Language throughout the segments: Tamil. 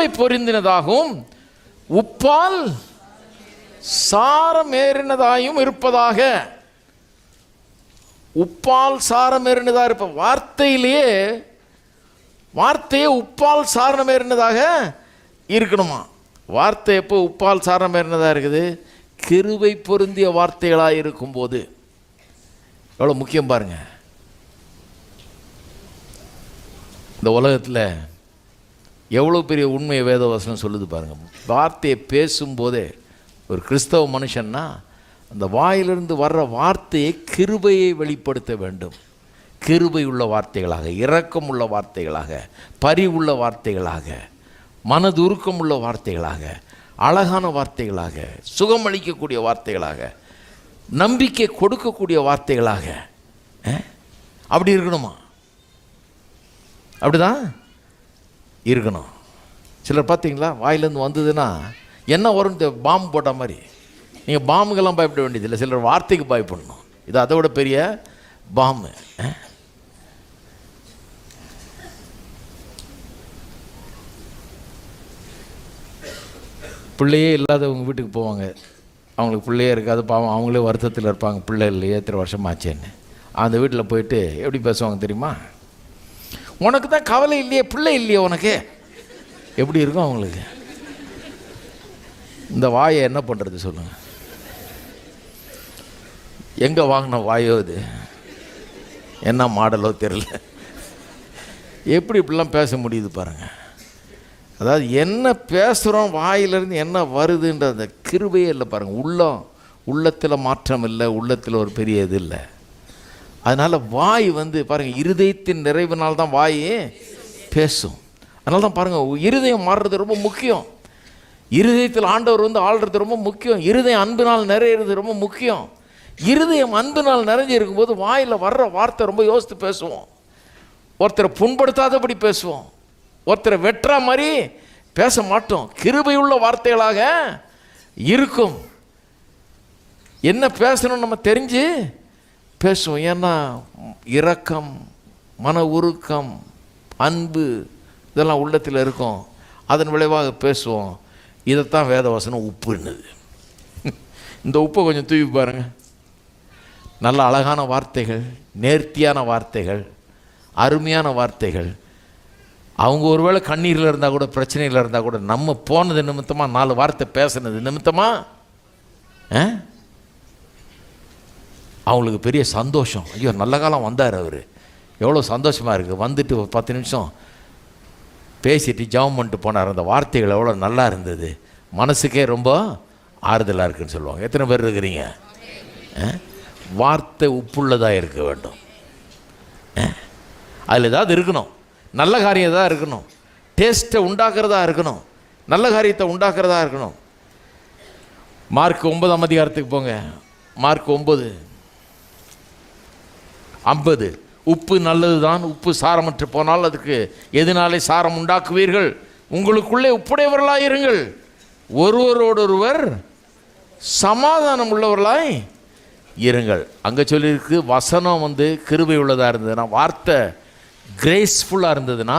உப்பை பொருந்தினதாகவும் உப்பால் சாரம் ஏறினதாயும் இருப்பதாக. உப்பால் சாரமேறினதாக இருப்ப வார்த்தையிலேயே வார்த்தையே உப்பால் சாரம் ஏறினதாக இருக்கணுமா? வார்த்தை எப்போ உப்பால் சாரம் இருக்குது? கிருவை பொருந்திய வார்த்தைகளாக இருக்கும்போது. எவ்வளோ முக்கியம் பாருங்க. இந்த உலகத்தில் எவ்வளோ பெரிய உண்மையை வேதவசனம் சொல்லுது பாருங்க. வார்த்தையை பேசும்போதே ஒரு கிறிஸ்தவ மனுஷன்னா அந்த வாயிலிருந்து வர்ற வார்த்தையை கிருபையை வெளிப்படுத்த வேண்டும். கிருபை உள்ள வார்த்தைகளாக இரக்கம் உள்ள வார்த்தைகளாக பரிவுள்ள வார்த்தைகளாக மனதுருக்கம் உள்ள வார்த்தைகளாக அழகான வார்த்தைகளாக சுகம் அளிக்கக்கூடிய வார்த்தைகளாக நம்பிக்கை கொடுக்கக்கூடிய வார்த்தைகளாக அப்படி இருக்கணுமா? அப்படிதான்? இருக்கணும். சிலர் பார்த்தீங்களா? வாயிலேருந்து வந்ததுன்னா என்ன வரும் பாம்பு போட்ட மாதிரி. நீங்கள் பாம்புக்கெல்லாம் பயப்பட வேண்டியதில்லை. சிலர் வார்த்தைக்கு பயப்படணும். இது அதை விட பெரிய பாம்பு. பிள்ளையே இல்லாதவங்க வீட்டுக்கு போவாங்க. அவங்களுக்கு பிள்ளையே இருக்காது. பாவம் அவங்களே வருத்தத்தில் இருப்பாங்க. பிள்ளை இல்லையே எத்தனை வருஷம் ஆச்சேன்னு அந்த வீட்டில் போயிட்டு எப்படி பேசுவாங்க தெரியுமா? உனக்கு தான் கவலை இல்லையே பிள்ளை இல்லையே உனக்கு. எப்படி இருக்கும் அவங்களுக்கு? இந்த வாயை என்ன பண்ணுறது சொல்லுங்கள் எங்கே வாங்கின வாயோ இது? என்ன மாடலோ தெரில எப்படி இப்படிலாம் பேச முடியுது பாருங்கள் அதாவது என்ன பேசுகிறோம் வாயிலிருந்து என்ன வருதுன்ற அந்த கிருபையே இல்லை பாருங்கள் உள்ளம் உள்ளத்தில் மாற்றம் இல்லை உள்ளத்தில் ஒரு பெரிய இது இல்லை. அதனால் வாய் வந்து பாருங்கள் இருதயத்தின் நிறைவினால் தான் வாய் பேசும். அதனால தான் பாருங்கள் இருதயம் மாறுறது ரொம்ப முக்கியம். இருதயத்தில் ஆண்டவர் வந்து ஆள்றது ரொம்ப முக்கியம். இருதயம் அன்பினால் நிறையிறது ரொம்ப முக்கியம். இருதயம் அன்பினால் நிறைஞ்சு இருக்கும்போது வாயில் வர்ற வார்த்தை ரொம்ப யோசித்து பேசுவோம். ஒருத்தரை புண்படுத்தாதபடி பேசுவோம். ஒருத்தரை வெட்டுற மாதிரி பேச மாட்டோம். கிருபையுள்ள வார்த்தைகளாக இருக்கும். என்ன பேசணும் நம்ம தெரிஞ்சு பேசுவோம். ஏன்னா இரக்கம் மன உருக்கம் அன்பு இதெல்லாம் உள்ளத்தில் இருக்கும். அதன் விளைவாக பேசுவோம். இதைத்தான் வேதவசனம் உப்புன்னுது. இந்த உப்பை கொஞ்சம் தூவி பாருங்க. நல்ல அழகான வார்த்தைகள் நேர்த்தியான வார்த்தைகள் அருமையான வார்த்தைகள். அவங்க ஒருவேளை கண்ணீரில் இருந்தால் கூட பிரச்சனையில் இருந்தால் கூட நம்ம போனது நிமித்தமாக நாலு வார்த்தை பேசுனது நிமித்தமாக ஆ? அவங்களுக்கு பெரிய சந்தோஷம். ஐயோ நல்ல காலம் வந்தார் அவர். எவ்வளோ சந்தோஷமாக இருக்குது வந்துட்டு ஒரு பத்து நிமிஷம் பேசிட்டு ஜெபம் பண்ணிட்டு போனார். அந்த வார்த்தைகள் எவ்வளோ நல்லா இருந்தது. மனசுக்கே ரொம்ப ஆறுதலாக இருக்குன்னு சொல்லுவாங்க. எத்தனை பேர் இருக்கிறீங்க? ஆ? வார்த்தை உப்புள்ளதாக இருக்க வேண்டும். அதில் ஏதாவது இருக்கணும். நல்ல காரியம் தான் இருக்கணும். டேஸ்ட்டை உண்டாக்குறதா இருக்கணும். நல்ல காரியத்தை உண்டாக்குறதா இருக்கணும். மார்க் ஒன்பதாம் அதிகாரத்துக்கு போங்க. மார்க் ஒம்பது ஐம்பது. உப்பு நல்லது தான் உப்பு சாரமற்று போனால் அதுக்கு எதனாலே சாரம் உண்டாக்குவீர்கள்? உங்களுக்குள்ளே உப்புடையவர்களாய் இருங்கள். ஒருவரோடொருவர் சமாதானம் உள்ளவர்களாய் இருங்கள். அங்கே சொல்லியிருக்கு வசனம் வந்து கிருபை உள்ளதாக இருந்ததுன்னா வார்த்தை கிரேஸ்ஃபுல்லாக இருந்ததுன்னா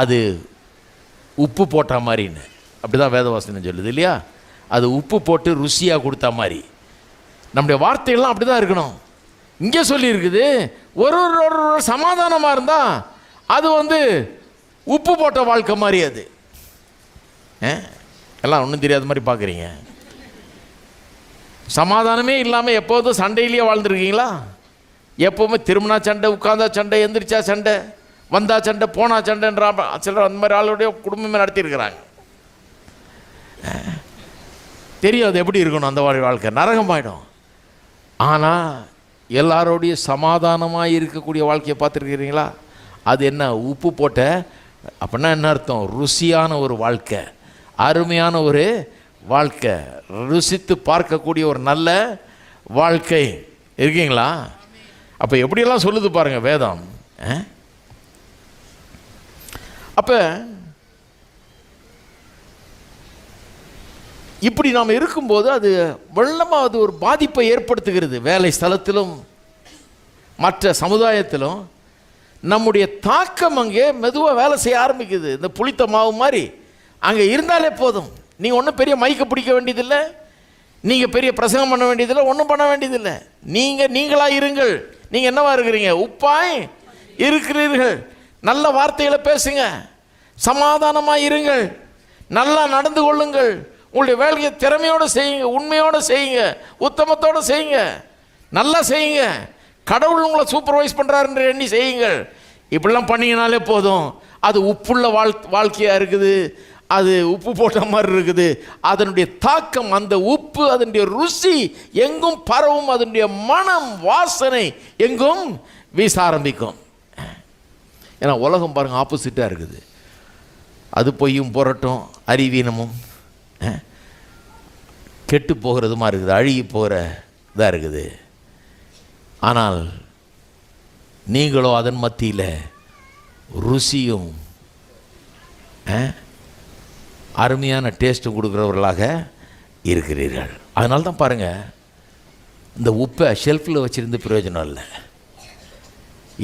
அது உப்பு போட்ட மாதிரின்னு அப்படி தான் வேதவாசனம் சொல்லுது இல்லையா? அது உப்பு போட்டு ருசியாக கொடுத்த மாதிரி. நம்முடைய வார்த்தைகள்லாம் அப்படி தான் இருக்கணும். இங்கே சொல்லியிருக்குது ஒரு ஒரு ஒரு ஒரு சமாதானமாக இருந்தால் அது வந்து உப்பு போட்ட வாழ்க்கை மாதிரி அது. ஆ? எல்லாம் ஒன்றும் தெரியாத மாதிரி பார்க்குறீங்க. சமாதானமே இல்லாமல் எப்போதும் சண்டையிலேயே வாழ்ந்துருக்கீங்களா? எப்போவுமே திரும்பினா சண்டை உட்காந்தா சண்டை எந்திரிச்சா சண்டை வந்தா சண்டை போனா சண்டைன்ற சிலர் அந்த மாதிரி ஆளுடைய குடும்பமே நடத்தியிருக்கிறாங்க. தெரியும் அது எப்படி இருக்கணும் அந்த மாதிரி வாழ்க்கை. நரகமாயிடும். ஆனால் எல்லாரோடைய சமாதானமாக இருக்கக்கூடிய வாழ்க்கையை பார்த்துருக்கிறீங்களா? அது என்ன உப்பு போட்ட அப்படின்னா என்ன அர்த்தம்? ருசியான ஒரு வாழ்க்கை அருமையான ஒரு வாழ்க்கை ருசித்து பார்க்கக்கூடிய ஒரு நல்ல வாழ்க்கை. இருக்கீங்களா? அப்போ எப்படியெல்லாம் சொல்லுது பாருங்கள் வேதம் அப்போ இப்படி நாம் இருக்கும்போது அது வெள்ளமாக அது ஒரு பாதிப்பை ஏற்படுத்துகிறது. வேலை ஸ்தலத்திலும் மற்ற சமுதாயத்திலும். நம்முடைய தாக்கம் அங்கே மெதுவாக வேலை செய்ய ஆரம்பிக்குது. இந்த புளித்த மாவு மாதிரி. அங்கே இருந்தாலே போதும். நீங்கள் ஒன்றும் பெரிய மைக்கை பிடிக்க வேண்டியதில்லை. நீங்கள் பெரிய பிரசங்கம் பண்ண வேண்டியதில்லை. ஒன்றும் பண்ண வேண்டியதில்லை. நீங்கள் நீங்களாக இருங்கள். நீங்கள் என்னவா இருக்கிறீங்க? உப்பாய் இருக்கிறீர்கள். நல்ல வார்த்தைகளை பேசுங்க. சமாதானமாக இருங்கள். நல்லா நடந்து கொள்ளுங்கள். உங்களுடைய வேலையை திறமையோடு செய்யுங்க உண்மையோடு செய்யுங்க உத்தமத்தோடு செய்யுங்க நல்லா செய்யுங்க. கடவுள் உங்களை சூப்பர்வைஸ் பண்ணுறாருன்ற எண்ணி செய்யுங்கள். இப்படிலாம் பண்ணிங்கனாலே போதும். அது உப்புள்ள வாழ் வாழ்க்கையாக இருக்குது. அது உப்பு போட்ட மாதிரி இருக்குது. அதனுடைய தாக்கம் அந்த உப்பு அதனுடைய ருசி எங்கும் பரவும். அதனுடைய மனம் வாசனை எங்கும் வீச ஆரம்பிக்கும். ஏன்னா உலகம் பாருங்கள் ஆப்போசிட்டாக இருக்குது. அது பொய்யும் புரட்டும் அறிவீனமும். கெட்டு போகிறதுமா இருக்குது அழுகி போகிற இதாக இருக்குது. ஆனால் நீங்களோ அதன் மத்தியில் ருசியும் அருமையான டேஸ்ட்டும் கொடுக்குறவர்களாக இருக்கிறீர்கள். அதனால தான் பாருங்கள் இந்த உப்பை ஷெல்ஃபில் வச்சுருந்து பிரயோஜனம் இல்லை.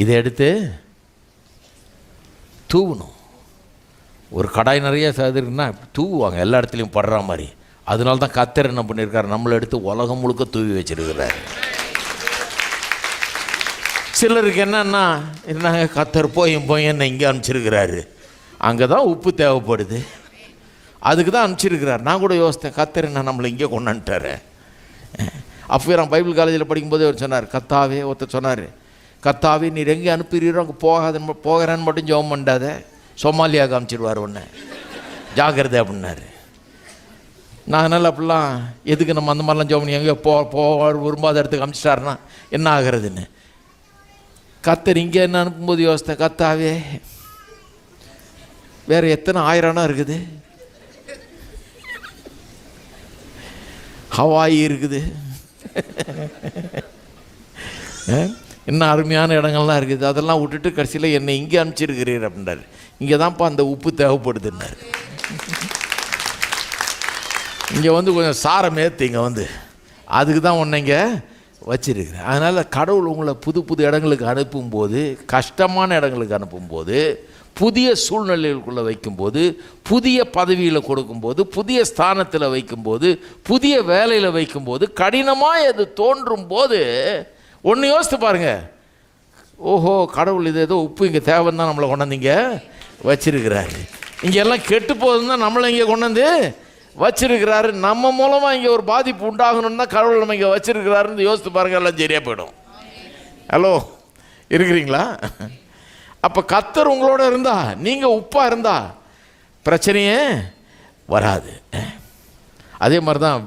இதை எடுத்து தூவணும். ஒரு கடாய் நிறைய சதுருன்னா தூவுவாங்க எல்லா இடத்துலையும் படுற மாதிரி. அதனால தான் கத்தர் என்ன பண்ணியிருக்காரு நம்மளை எடுத்து உலகம் முழுக்க தூவி வச்சிருக்கிறார். சிலருக்கு என்னன்னா என்னங்க கத்தர் போயும் போய் என்ன இங்கே அனுப்பிச்சிருக்கிறாரு. அங்கே தான் உப்பு தேவைப்படுது. அதுக்கு தான் அனுப்பிச்சிருக்கிறார். நான் கூட யோசித்தேன் கத்தர் என்ன நம்மளை இங்கே கொண்டான்ட்டாரு அப்போ நான் பைபிள் காலேஜில் படிக்கும்போது அவர் சொன்னார் கத்தாவே ஒருத்தர் சொன்னார் கத்தாவே நீர் எங்கே அனுப்புகிறீரோ அங்கே போகாத போகிறேன்னு மட்டும் ஜோம் பண்ணாத. சோமாலியா காமிச்சிடுவார் ஒன்று ஜாகிரதை அப்படின்னாரு நான் அதனால் அப்படிலாம் எதுக்கு நம்ம அந்த மாதிரிலாம் ஜோமனி எங்கே போ போக விரும்பாத இடத்துக்கு அமிச்சிட்டாருன்னா என்ன ஆகிறதுன்னு. கத்தர் இங்கே என்ன அனுப்பும்போது யோசித்த கத்தாவே வேறு எத்தனை ஆயிரம்னா இருக்குது? ஹவாய் இருக்குது. இன்னும் அருமையான இடங்கள்லாம் இருக்குது. அதெல்லாம் விட்டுட்டு கடைசியில் என்னை இங்கே அனுப்பிச்சிருக்கிறீர் அப்படின்றார். இங்கே தான்ப்பா அந்த உப்பு தேவைப்படுதுன்னாரு. இங்கே வந்து கொஞ்சம் சாரம் ஏற்று இங்கே வந்து. அதுக்கு தான் உன்னை இங்கே வச்சிருக்கிறேன். அதனால் கடவுள் உங்களை புது புது இடங்களுக்கு அனுப்பும்போது கஷ்டமான இடங்களுக்கு அனுப்பும்போது புதிய சூழ்நிலைகளுக்குள்ளே வைக்கும்போது புதிய பதவியில் கொடுக்கும்போது புதிய ஸ்தானத்தில் வைக்கும்போது புதிய வேலையில் வைக்கும்போது கடினமாக அது தோன்றும் போது ஒன்று யோசித்து பாருங்க. ஓஹோ கடவுள் இது ஏதோ உப்பு இங்கே தேவைன்னு தான் நம்மளை கொண்டாந்தீங்க வச்சிருக்கிறாரு. இங்கே எல்லாம் கெட்டு போகுதுன்னு தான் நம்மளை இங்கே கொண்டாந்து வச்சிருக்கிறாரு. நம்ம மூலமாக இங்கே ஒரு பாதிப்பு உண்டாகணும்னு தான் கடவுள் நம்ம இங்கே வச்சிருக்கிறாருன்னு யோசித்து பாருங்க எல்லாம் சரியாக போயிடும். ஹலோ இருக்கிறீங்களா? அப்போ கத்தர் உங்களோட இருந்தா நீங்கள் உப்பாக இருந்தா பிரச்சனையே வராது. அதே மாதிரி தான்